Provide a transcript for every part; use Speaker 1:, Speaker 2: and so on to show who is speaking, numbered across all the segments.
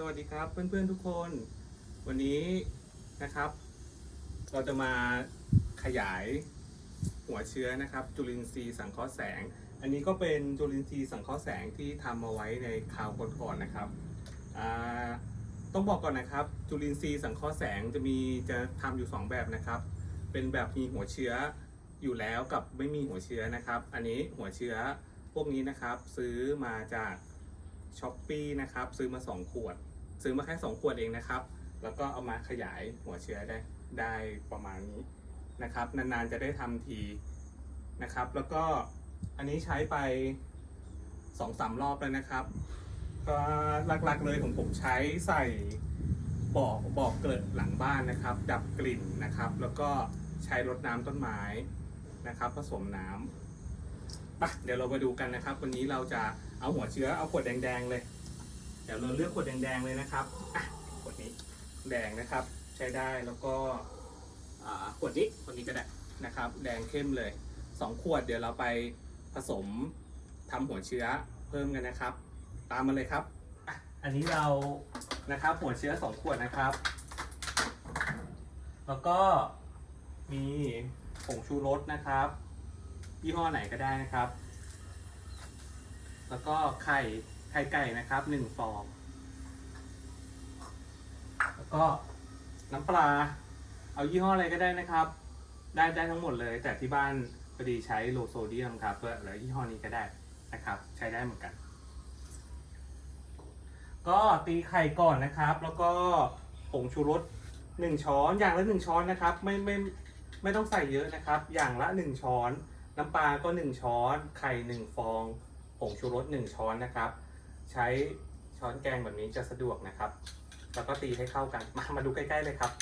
Speaker 1: สวัสดีครับเพื่อนๆทุกคน วันนี้นะครับ เราจะมาขยายหัวเชื้อนะครับ จุลินทรีย์สังเคราะห์แสง อันนี้ก็เป็นจุลินทรีย์สังเคราะห์แสงที่ทำมาไว้ในคราวก่อนๆนะครับต้องบอกก่อนนะครับ จุลินทรีย์สังเคราะห์แสงจะมีจะทำอยู่ 2 แบบนะครับ เป็นแบบมีหัวเชื้ออยู่แล้วกับไม่มีหัวเชื้อนะครับ อันนี้หัวเชื้อพวกนี้นะครับ ซื้อมาจากช้อปปีนะครับ ซื้อมา 2 ขวด ซื้อมาแค่2ขวดเองนะครับ แล้วก็เอามาขยายหัวเชื้อได้ได้ประมาณนี้นะครับ นานๆจะได้ทำทีนะครับ แล้วก็อันนี้ใช้ไป2อสารอบแล้วนะครับ ก็หลักๆเลยของผมใช้ใส่บอกบอกเกลืดหลังบ้านนะครับ ดับกลิ่นนะครับ แล้วก็ใช้รดน้ำต้นไม้นะครับ ผสมน้ำไปเดี๋ยวเรามาดูกันนะครับ วันนี้เราจะเอาหัวเชื้อเอาขวดแดงๆเลย ดี๋ยวเราเลือกขวดแดงๆเลยนะครับขวดนี้แดงนะครับ ใช้ได้แล้วก็ขวดนี้ขวดนี้ก็ได้นะครับ แดงเข้มเลยสองขวดเดี๋ยวเราไปผสมทำหัวเชื้อเพิ่มกันนะครับ ตามมาเลยครับ อันนี้เรานะครับหัวเชื้อสองขวดนะครับ แล้วก็มีผงชูรสนะครับยี่ห้อไหนก็ได้นะครับ แล้วก็ไข่ ไข่ไก่นะครับหนึ่งฟอง แล้วก็น้ำปลา เอายี่ห้ออะไรก็ได้นะครับ ได้ได้ทั้งหมดเลย แต่ที่บ้านพอดีใช้โลโซเดียมครับเพื่อหรือยี่ห้อนี้ก็ได้นะครับ ใช้ได้เหมือนกัน ก็ตีไข่ก่อนนะครับ แล้วก็ผงชูรสหนึ่งช้อนอย่างละหนึ่งช้อนนะครับ ไม่ไม่ไม่ต้องใส่เยอะนะครับ อย่างละหนึ่งช้อน น้ำปลาก็หนึ่งช้อน ไข่หนึ่งฟองผงชูรสหนึ่งช้อนนะครับ ใช้ช้อนแกงแบบนี้จะสะดวกนะครับ แล้วก็ตีให้เข้ากัน มามาดูใกล้ๆเลยครับ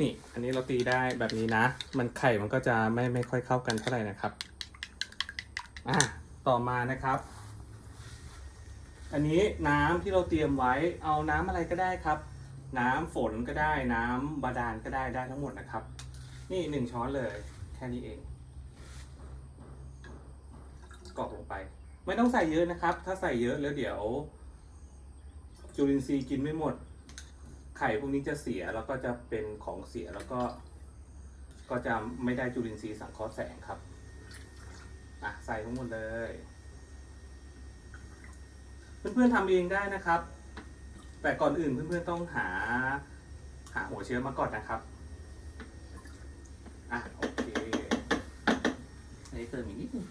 Speaker 1: นี่อันนี้เราตีได้แบบนี้นะ มันไข่มันก็จะไม่ไม่ค่อยเข้ากันเท่าไหร่นะครับ อะต่อมานะครับ อันนี้น้ำที่เราเตรียมไว้เอาน้ำอะไรก็ได้ครับ น้ำฝนก็ได้น้ำบาดาลก็ได้ได้ทั้งหมดนะครับ นี่หนึ่งช้อนเลยแค่นี้เอง กรอกลงไป ไม่ต้องใส่เยอะนะครับ ถ้าใส่เยอะแล้วเดี๋ยว จุลินทรีย์กินไม่หมด ไข่พวกนี้จะเสียแล้วก็จะเป็นของเสียแล้วก็ ก็จะไม่ได้จุลินทรีย์สังเคราะห์แสงครับอะใส่ทั้งหมดเลย เพื่อนๆทำเองได้นะครับ แต่ก่อนอื่นเพื่อนๆต้องหา หาหัวเชื้อมาก่อนนะครับอะโอเคอันนี้เติมอีกนิดนึง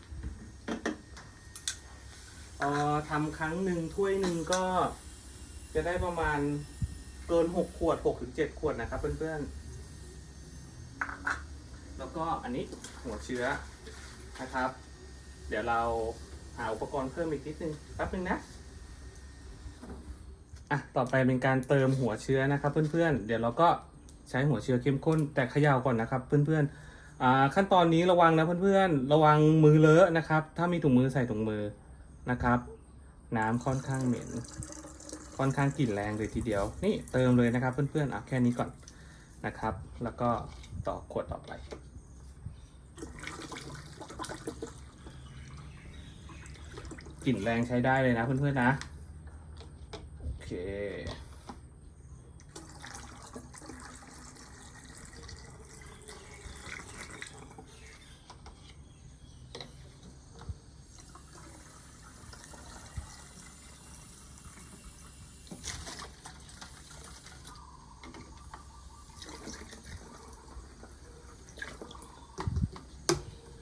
Speaker 1: เอ่อทำครั้งหนึ่งถ้วยหนึ่งก็จะได้ประมาณเกินหกขวดหกถึงเจ็ดขวดนะครับ เพื่อนๆ แล้วก็อันนี้หัวเชื้อนะครับ เดี๋ยวเราหาอุปกรณ์เพิ่มอีกนิดนึงแป๊บนึงนะอะต่อไปเป็นการเติมหัวเชื้อนะครับ เพื่อนๆ เดี๋ยวเราก็ใช้หัวเชื้อเข้มข้นแต่เขย่าก่อนนะครับ เพื่อนๆอ่าขั้นตอนนี้ระวังนะเพื่อนๆ ระวังมือเลอะนะครับ ถ้ามีถุงมือใส่ถุงมือ นะครับ น้ำค่อนข้างเหม็น ค่อนข้างกลิ่นแรงเลยทีเดียว นี่เติมเลยนะครับเพื่อนๆอะแค่นี้ก่อนนะครับ แล้วก็ต่อขวดต่อไป กลิ่นแรงใช้ได้เลยนะเพื่อนๆนะ โอเค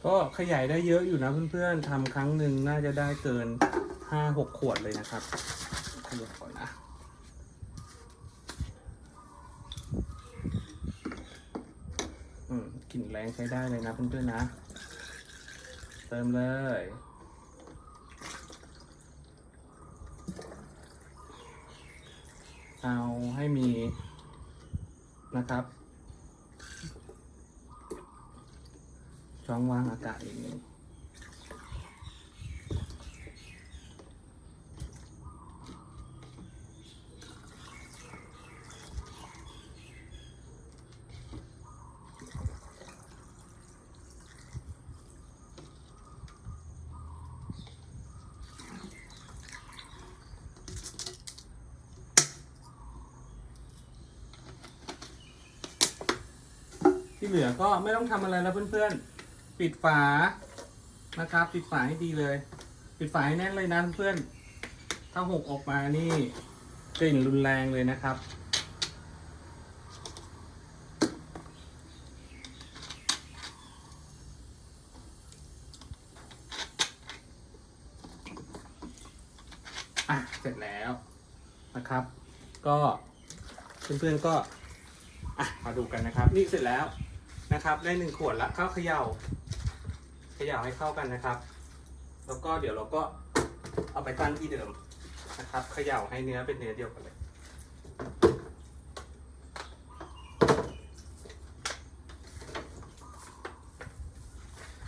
Speaker 1: ก็ขยายได้เยอะอยู่นะเพื่อนๆทำครั้งหนึ่งน่าจะได้เกินห้าหกขวดเลยนะครับขยายก่อนนะอืมกลิ่นแรงใช้ได้เลยนะเพื่อนๆนะ เติมเลยเอาให้มีนะครับ ช่องว่างอากาศอย่างนี้ที่เหลือก็ไม่ต้องทำอะไรแล้วเพื่อนๆ ปิดฝานะครับ ปิดฝาให้ดีเลย ปิดฝาให้แน่นเลยนะเพื่อน ถ้าหกออกมานี่กลิ่นรุนแรงเลยนะครับ อะ เสร็จแล้วนะครับ ก็เพื่อนๆก็อะมาดูกันนะครับ นี่เสร็จแล้วนะครับ ได้หนึ่งขวดละข้าวเขย่า ขย่าให้เข้ากันนะครับ แล้วก็เดี๋ยวเราก็เอาไปตั้งที่เดิมนะครับเขย่าให้เนื้อเป็นเนื้อเดียวกันเลย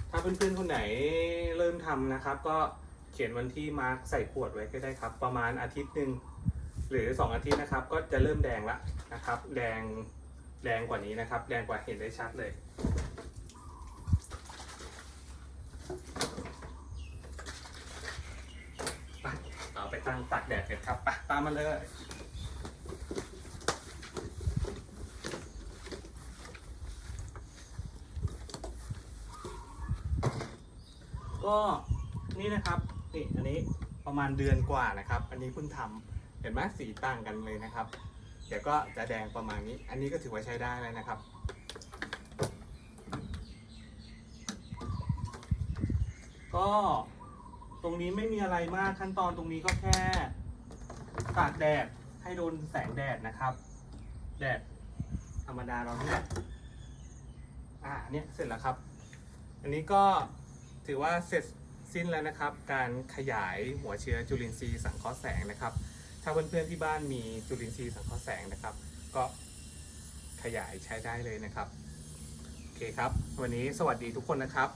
Speaker 1: ถ้าเพื่อนๆคนไหนเริ่มทำนะครับ ก็เขียนวันที่มาร์กใส่ขวดไว้ก็ได้ครับ ประมาณอาทิตย์หนึ่งหรือสองอาทิตย์นะครับ ก็จะเริ่มแดงละนะครับ แดงแดงกว่านี้นะครับ แดงกว่าเห็นได้ชัดเลย ไปเอาไปตั้งตาก แดดกันครับไปตามมาเลย ก็นี่นะครับนี่อันนี้ประมาณเดือนกว่านะครับ อันนี้เพิ่งทำเห็นไหมสีต่างกันเลยนะครับ เดี๋ยวก็จะแดงประมาณนี้ อันนี้ก็ถือว่าใช้ได้เลยนะครับก็ ตรงนี้ไม่มีอะไรมากขั้นตอนตรงนี้ก็แค่ตากแดดให้โดนแสงแดดนะครับ แดดธรรมดาเราเนี่ยอ่าเนี่ยเสร็จแล้วครับ อันนี้ก็ถือว่าเสร็จสิ้นแล้วนะครับ การขยายหัวเชื้อจุลินทรีย์สังเคราะห์แสงนะครับ ถ้าเพื่อนๆที่บ้านมีจุลินทรีย์สังเคราะห์แสงนะครับ ก็ขยายใช้ได้เลยนะครับ โอเคครับ วันนี้สวัสดีทุกคนนะครับ